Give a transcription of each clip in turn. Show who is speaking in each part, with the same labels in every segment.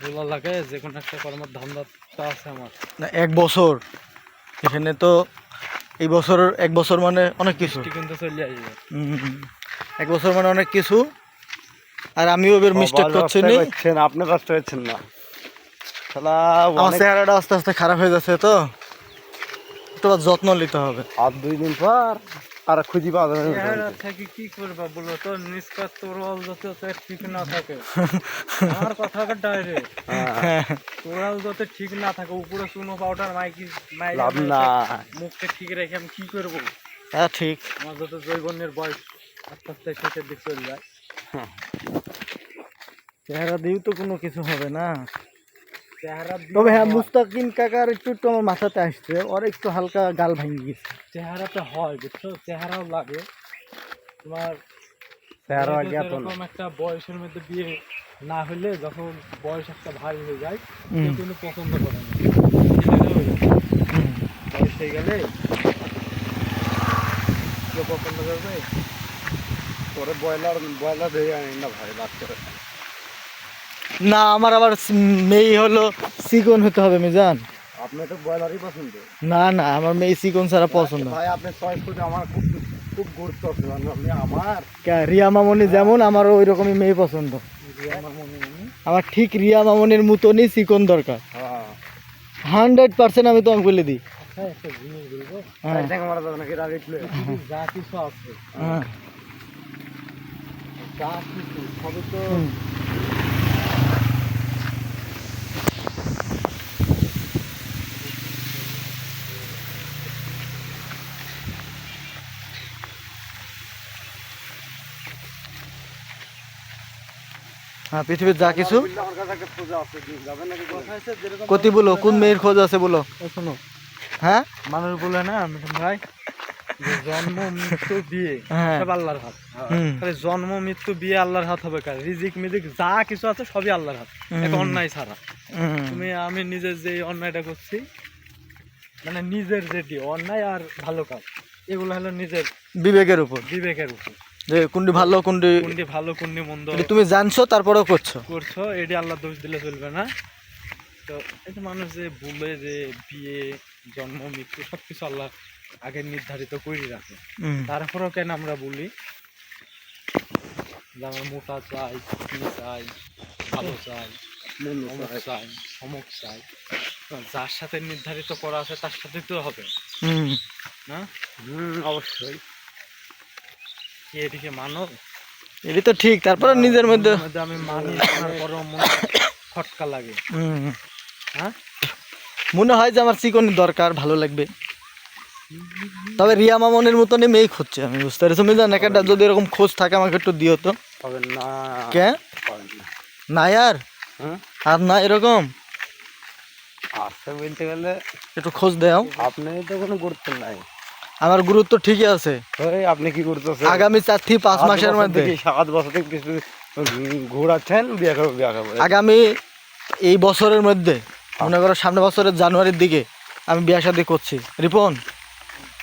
Speaker 1: ভোলা লাগে যে কোনো একটা কর্মের ধান্দাটা আছে আমার।
Speaker 2: না এক বছর। এখানে তো এই বছর এক বছর মানে অনেক কিছু।
Speaker 1: কিন্তু চলে আসবে।
Speaker 2: হুম। এক বছর মানে অনেক কিছু। আর আমিও এবার মিস্টেক করছি নি।
Speaker 3: আপনি কষ্ট হচ্ছেন না। শালা
Speaker 2: আমার চেহারাটা আস্তে আস্তে খারাপ হয়ে যাচ্ছে তো। একটু যত্ন নিতে হবে।
Speaker 3: আর দুই দিন পর আর খুঁজি পাওয়া যাবে না।
Speaker 1: থেকে কি করবা বলো তো? নিষ্কাত তোরাল যাতে তো ঠিক না থাকে। আমার কথা ডাইরেক্ট
Speaker 3: হ্যাঁ,
Speaker 1: তোরাল যাতে ঠিক না থাকে উপরে চুনো পাউডার মাইকি মাই
Speaker 3: লাভ না।
Speaker 1: মুখটা ঠিক রেখে আমি কি করব?
Speaker 2: হ্যাঁ ঠিক।
Speaker 1: আমার যত জৈবনের বয়স আস্তে আস্তে শেষের দিক চলে যায়।
Speaker 2: চেহারা দিয়েও তো কোনো কিছু হবে না। তবে হ্যাঁ। মুস্তাকিম কাকার একটু একটু আমার মাথাতে আসছে। ওর একটু হালকা গাল ভাঙি গেছে।
Speaker 1: চেহারাতে হয় বুঝছ? চেহারাও লাগে। তোমার
Speaker 3: চেহারা আগে এত
Speaker 1: একটা বয়সের মধ্যে বিয়ে না হলে যখন বয়স একটা ভারী হয়ে যায় কিন্তু পছন্দ করে না। বয়স হয়ে গেলে কেউ পছন্দ করবে?
Speaker 3: পরে ব্রয়লার ব্রয়লার ধরে আনি না ভাই বাচ্চারা।
Speaker 2: না আমার আবার মেয়ে হলো চিকন হতে হবে মিজান।
Speaker 3: আপনি তো ব্রয়লারই পছন্দ।
Speaker 2: না না আমার মেয়ে চিকন ছাড়া পছন্দ
Speaker 3: ভাই আপনি চয়েস করতে আমার খুব খুব গুরুত্ব আছে আপনি আমার
Speaker 2: কা- রিয়া মামনি যেমন আমারও ওই রকমই মেয়ে পছন্দ।
Speaker 1: আমার মনে?
Speaker 2: আমার ঠিক রিয়া মামনির মতনই চিকন দরকার।
Speaker 3: হ্যাঁ।
Speaker 2: হান্ড্রেড পার্সেন্ট আমি তোমাকে বলে দিই।
Speaker 1: আচ্ছা
Speaker 2: হ্যাঁ।
Speaker 1: পৃথিবীর যা কিছু আছে।
Speaker 2: হ্যাঁ।
Speaker 1: যা কিছু সবই তো
Speaker 2: হ্যাঁ পৃথিবীর যা কিছু।
Speaker 3: আমার কাছে একটা পূজা আছে দিন যাবেন নাকি
Speaker 1: কথা হচ্ছে যেরকম
Speaker 2: কতি বলো কোন মেয়ের খোঁজ আছে বলো?
Speaker 1: শোনো।
Speaker 2: হ্যাঁ?
Speaker 1: মানুষ বলে না মিঠুন ভাই জন্ম মৃত্যু বিয়ে
Speaker 2: হ্যাঁ।
Speaker 1: সব আল্লাহর হাত। তাহলে জন্ম মৃত্যু বিয়ে আল্লাহর হাত হবে কার? রিজিক মিজিক যা কিছু আছে সবই আল্লাহর হাত। এক অন্যায় ছাড়া। তুমি আমি নিজের যে অন্যায়টা করছি মানে নিজের যেটি অন্যায় আর ভালো কাজ এগুলো হলো নিজের
Speaker 2: বিবেকের উপর।
Speaker 1: বিবেকের উপর।
Speaker 2: যে কোনটি ভালো কোনটি
Speaker 1: কোনটি ভালো কোনটি মন্দ।
Speaker 2: তুমি জানছো তারপরেও করছ?
Speaker 1: করছ এটি আল্লাহ দোষ দিলে চলবে না। তো এই যে মানুষ যে বলে যে বিয়ে জন্ম মৃত্যু সব কিছু আল্লাহ আগে নির্ধারিত করে রাখে। তারপরেও কেন আমরা বলি? যে আমরা মোটা চাই কি চাই ভালো চাই অমুক চাই। অমুক চাই। যার সাথে নির্ধারিত করা আছে তার সাথে তো হবে।
Speaker 2: হুম।
Speaker 1: না?
Speaker 3: হুম অবশ্যই।
Speaker 1: কি এটিকে মানো।
Speaker 2: এটি তো ঠিক তারপরে নিজের মধ্যে
Speaker 1: আমি মানি তারপরেও মনে খটকা লাগে। হ্যাঁ?
Speaker 2: মনে হয় যে আমার চিকনের দরকার ভালো লাগবে। তবে রিয়া মামনের মতনই মেয়ে খুঁজছে আমি বুঝতে পারছি। তুমি জান একটা যদি এরকম খোঁজ থাকে আমাকে একটু দিও তো। কে?
Speaker 3: না
Speaker 2: আর আর না এরকম?
Speaker 3: আছে বলতে গেলে
Speaker 2: একটু খোঁজ দাও।
Speaker 3: আপনি তো কোনো গুরুত্ব নাই।
Speaker 2: আমার গুরুত্ব ঠিকই আছে।
Speaker 3: আপনি কি করতেছেন?
Speaker 2: আগামী চার থেকে পাঁচ মাসের মধ্যে।
Speaker 3: সাত বছর থেকে ঘোরাচ্ছেন বিয়ে খাব বিয়ে খাব
Speaker 2: আগামী এই বছরের মধ্যে মনে করো সামনে বছরের জানুয়ারির দিকে আমি বিয়া শাদি করছি। রিপন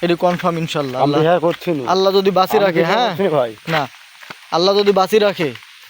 Speaker 2: এটি কনফার্ম ইনশাল্লাহ। আল্লাহ
Speaker 3: করছি
Speaker 2: আল্লাহ যদি বাঁচি রাখে হ্যাঁ
Speaker 3: না ভাই।
Speaker 2: না আল্লাহ যদি বাঁচি রাখে